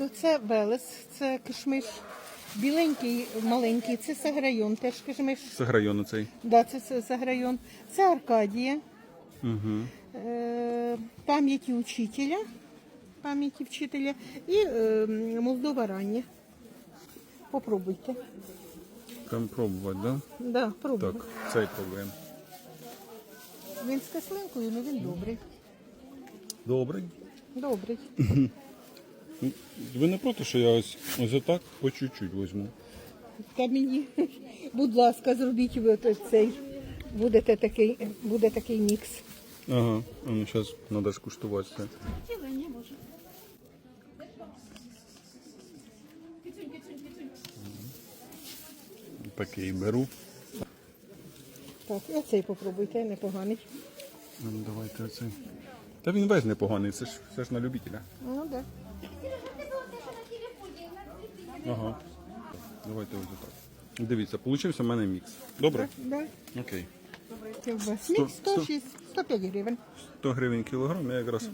Ну, Це велес, це кишмиш. Біленький, маленький, це саграйон, теж кишмиш. Це грайон цей. Да, це, це саграйон. Це Аркадія. Угу. Е, пам'яті учителя. Пам'яті вчителя. І е, Молдова рання. Попробуйте. Прям пробувати, да? Да, пробуйте. Так, цей пробуємо. Він з кислинкою, але він добрий. Добрий. Добрий. Ви не проти, що я ось ось отак по чуть-чуть візьму. Та мені, будь ласка, зробіть ви цей. Будете такий, буде такий мікс. Ага, а ну зараз треба скуштувати це. Такий беру. Так, і оцей попробуйте, непоганий. Ну, давайте оцей. Та він весь непоганий, це ж все ж на любителя. Ну, так. Да. Ага. Давайте ось так. Дивіться, получився в мене мікс. Добре? Да. Окей. Це мікс 106, 105 гривень. 100 гривень кілограм, я якраз.